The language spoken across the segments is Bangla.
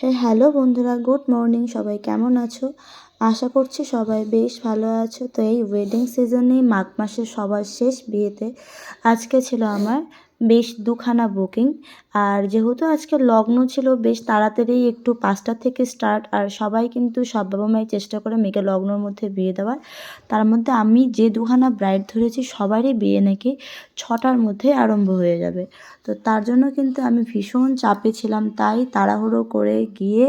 হে হ্যালো বন্ধুরা, গুড মর্নিং, সবাই কেমন আছো? আশা করছি সবাই বেশ ভালো আছো। তো এই ওয়েডিং সিজনে মাঘ মাসের সবার শেষ বিয়েতে আজকে ছিল আমার বেশ দুখানা বুকিং আর যেহেতু আজকে লগ্ন ছিল, বেশ তাড়াতাড়ি একটু পাঁচটা থেকে স্টার্ট আর সবাই কিন্তু সব বাবা মাই চেষ্টা করে মেয়েকে লগ্নর মধ্যে বিয়ে দেওয়ার। তার মধ্যে আমি যে দুখানা ব্রাইড ধরেছি, সবারই বিয়ে নাকি ছটার মধ্যে আরম্ভ হয়ে যাবে। তো তার জন্য কিন্তু আমি ভীষণ চাপে ছিলাম। তাই তাড়াহুড়ো করে গিয়ে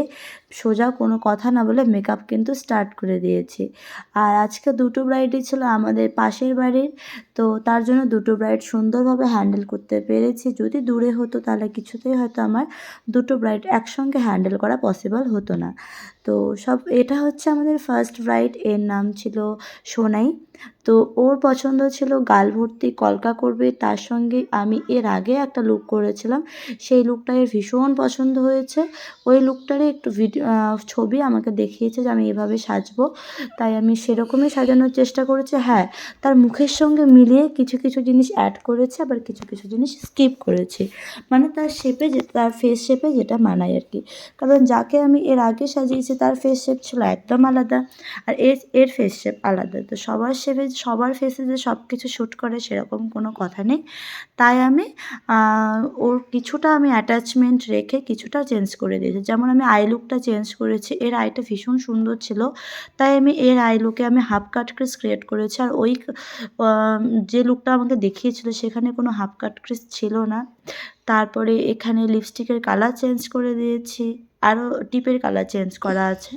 সোজা কোনো কথা না বলে মেকআপ কিন্তু স্টার্ট করে দিয়েছি। আর আজকে দুটো ব্রাইডই ছিল আমাদের পাশের বাড়ির। তো তার জন্য দুটো ব্রাইড সুন্দরভাবে হ্যান্ডেল করতে পেরেছি। যদি দূরে হতো তাহলে কিছুতেই হয়তো আমার দুটো ব্রাইড একসঙ্গে হ্যান্ডেল করা পসিবল হতো না। তো সব, এটা হচ্ছে আমাদের ফার্স্ট ব্রাইড এর নাম ছিল সোনাই। তো ওর পছন্দ ছিল গাল ভর্তি কলকা করবে, তার সঙ্গে আমি এর আগে একটা লুক করেছিলাম। সেই লুকটা এর ভীষণ পছন্দ হয়েছে। ওই লুকটারই একটু ভিডিও ছবি আমাকে দেখিয়েছে যে আমি এভাবে সাজবো। তাই আমি সেরকমই সাজানোর চেষ্টা করেছি। হ্যাঁ তার মুখের সঙ্গে মিলিয়ে কিছু কিছু জিনিস অ্যাড করেছে, আবার কিছু কিছু জিনিস স্কিপ করেছি। মানে তার শেপে যে, তার ফেস শেপে যেটা মানায় আর কি। কারণ যাকে আমি এর আগে সাজিয়েছি তার ফেস শেপ ছিল একদম আলাদা আর এর এর ফেস শেপ আলাদা। তো সবার শেপে সবার ফেসে যে সব কিছু শ্যুট করে সেরকম কোনো কথা নেই। তাই আমি ওর কিছুটা আমি অ্যাটাচমেন্ট রেখে কিছুটা চেঞ্জ করে দিয়েছি। যেমন আমি আই লুকটা চেঞ্জ করেছি, এর আইটা ভীষণ সুন্দর ছিল। তাই আমি এর আই লুকে আমি হাফ কাট ক্রিস ক্রিয়েট করেছি আর ওই যে লুকটা আমাকে দেখিয়েছিল সেখানে কোনো হাফ কাট ক্রিস ছিল না। তারপরে এখানে লিপস্টিকের কালার চেঞ্জ করে দিয়েছি। আরও টিপের কালার চেঞ্জ করা আছে।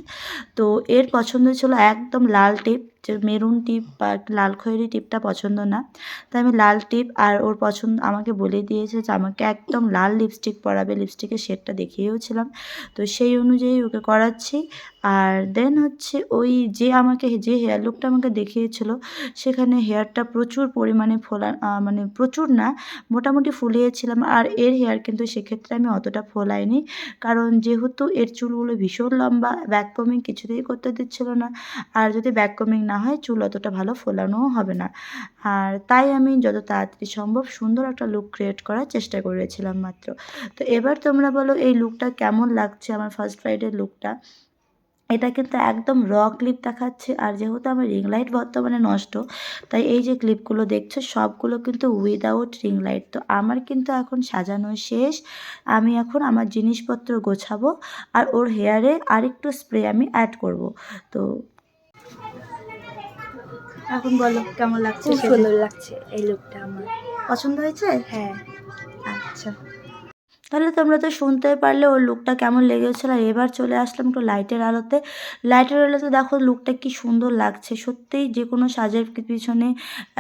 তো এর পছন্দ ছিল একদম লাল টিপ। যে মেরুন টিপ বা লাল খয়েরি টিপটা পছন্দ না। তাই আমি লাল টিপ আর ওর পছন্দ, আমাকে বলে দিয়েছে যে আমাকে একদম লাল লিপস্টিক পরাবে। লিপস্টিকের শেডটা দেখিয়েওছিলাম। তো সেই অনুযায়ী ওকে করাচ্ছি। আর দেন হচ্ছে ওই যে আমাকে, যে হেয়ার লুকটা আমাকে দেখিয়েছিল, সেখানে হেয়ারটা প্রচুর পরিমাণে ফোলা মানে প্রচুর না, মোটামুটি ফুলিয়েছিলাম। আর এর হেয়ার কিন্তু সেক্ষেত্রে আমি অতটা ফোলাইনি। কারণ যেহেতু এর চুলগুলো ভীষণ লম্বা ব্যাক কমিং কিছুতেই করতে দিচ্ছিল না। আর যদি ব্যাক কমিং না হয় চুল অতটা ভালো ফোলানোও হবে না। আর তাই আমি যত তাড়াতাড়ি সম্ভব সুন্দর একটা লুক ক্রিয়েট করার চেষ্টা করেছিলাম মাত্র। তো এবার তোমরা বলো, এই লুকটা কেমন লাগছে আমার ফার্স্ট ফ্রাইডের লুকটা এটা কিন্তু একদম র ক্লিপ দেখাচ্ছে, আর যেহেতু আমার রিং লাইট বর্তমানে নষ্ট, তাই এই যে ক্লিপগুলো দেখছ, সবগুলো কিন্তু উইদাউট রিং লাইট তো আমার কিন্তু এখন সাজানো শেষ, আমি এখন আমার জিনিসপত্র গোছাবো, আর ওর হেয়ারে আরেকটু স্প্রে আমি অ্যাড করব। তো এখন বলো কেমন লাগছে খুব সুন্দর লাগছে এই লুকটা আমার। পছন্দ হয়েছে? হ্যাঁ। আচ্ছা। তাহলে তোমরা তো শুনতে পারলে ওর লুকটা কেমন লেগেছিলো। আর এবার চলে আসলাম একটু লাইটের আলোতে। লাইটের আলোতে দেখো লুকটা কি সুন্দর লাগছে। সত্যিই যে কোনো সাজের পিছনে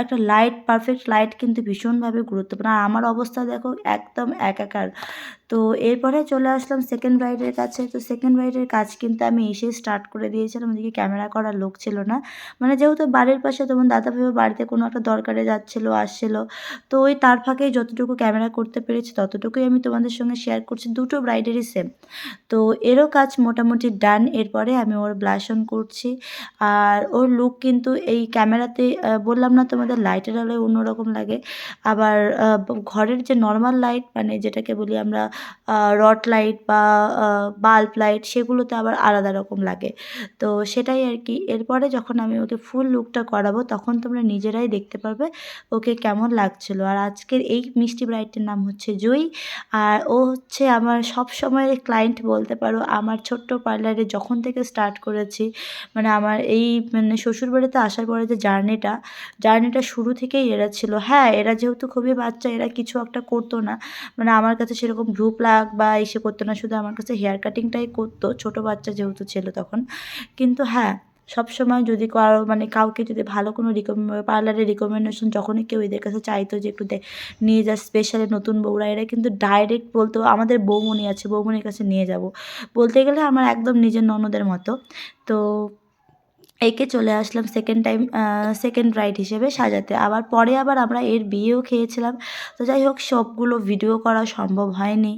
একটা লাইট পারফেক্ট লাইট কিন্তু ভীষণভাবে গুরুত্বপূর্ণ। আর আমার অবস্থা দেখো একদম একাকার। তো এরপরে চলে আসলাম সেকেন্ড ব্রাইডের কাছে। তো সেকেন্ড ব্রাইডের কাজ কিন্তু আমি এসে স্টার্ট করে দিয়েছিলাম। ওদিকে ক্যামেরা করার লোক ছিল না। মানে যেহেতু বাড়ির পাশে তোমার দাদা ভাইও বাড়িতে কোনো একটা দরকারে যাচ্ছিল, আসছিল। তো ওই তার ফাঁকেই যতটুকু ক্যামেরা করতে পেরেছি, ততটুকুই আমি তোমাদের সঙ্গে শেয়ার করছি। দুটো ব্রাইডেরই সেম তো এরও কাজ মোটামুটি ডান এরপরে আমি ওর ব্লাশ অন করছি। আর ওর লুক কিন্তু এই ক্যামেরাতে বললাম না তোমাদের লাইটের আলোয় অন্যরকম লাগে। আবার ঘরের যে নর্মাল লাইট মানে যেটাকে বলি আমরা রড লাইট বা বাল্ব লাইট সেগুলোতে আবার আলাদা রকম লাগে। তো সেটাই আর কি। এরপরে যখন আমি ওকে ফুল লুকটা করাবো, তখন তোমরা নিজেরাই দেখতে পারবে ওকে কেমন লাগছিল। আর আজকের এই মিষ্টি ব্রাইডটির নাম হচ্ছে জয়ী আর ও হচ্ছে আমার সব সময়ের ক্লায়েন্ট বলতে পারো, আমার ছোট্ট পার্লারে যখন থেকে স্টার্ট করেছি মানে আমার এই মানে শ্বশুরবাড়িতে আসার পরে যে জার্নিটা জার্নিটা শুরু থেকেই এরা ছিল। হ্যাঁ এরা যেহেতু খুবই বাচ্চা, এরা কিছু একটা করতো না। মানে আমার কাছে সেরকম ভ্রু প্লাগ বা এসে করতো না। শুধু আমার কাছে হেয়ার কাটিংটাই করতো, ছোটো বাচ্চা যেহেতু ছিল তখন। কিন্তু হ্যাঁ সবসময় যদি কারও মানে কাউকে যদি ভালো কোনো রিকম পার্লারের রিকমেন্ডেশন যখনই কেউ এদের কাছে চাইতো যে একটু নিয়ে যা স্পেশালি নতুন বউরা, এরা কিন্তু ডাইরেক্ট বলতো, আমাদের বৌমনি আছে বৌমনির কাছে নিয়ে যাব। বলতে গেলে আমার একদম নিজের ননদের মতো। তো একে চলে আসলাম সেকেন্ড টাইম সেকেন্ড রাইড হিসেবে সাজাতে। আবার পরে আবার আমরা এর বিয়েও খেয়েছিলাম। তো যাই হোক, সবগুলো ভিডিও করা সম্ভব হয়নি।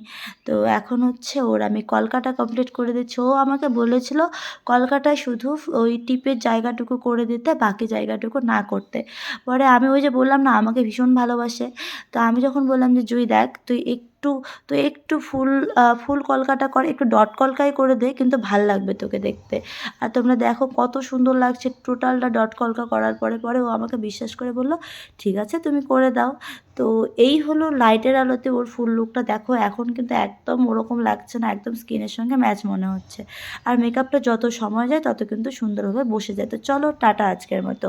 তো এখন হচ্ছে ওর আমি কলকাটা কমপ্লিট করে দিচ্ছি। ও আমাকে বলেছিল কলকাটায় শুধু ওই টিপের জায়গাটুকু করে দিতে, বাকি জায়গাটুকু না করতে। পরে আমি ওই যে বললাম না, আমাকে ভীষণ ভালোবাসে। তো আমি যখন বললাম যে, জুই দেখ, তুই একটু তুই একটু ফুল ফুল কলকাটা করে, একটু ডট কলকাই করে দে, কিন্তু ভালো লাগবে তোকে দেখতে। আর তোমরা দেখো কত সুন্দর লাগছে, টোটালটা ডট কলকা করার পরে পরে ও আমাকে বিশ্বাস করে বলল, ঠিক আছে, তুমি করে দাও। তো এই হলো লাইটের আলোতে ওর ফুল লুকটা। দেখো এখন কিন্তু একদম ওরকম লাগছে না, একদম স্কিনের সঙ্গে ম্যাচ মনে হচ্ছে। আর মেকআপটা যত সময় যায়, তত কিন্তু সুন্দরভাবে বসে যায়। তো চলো, টাটা আজকের মতো।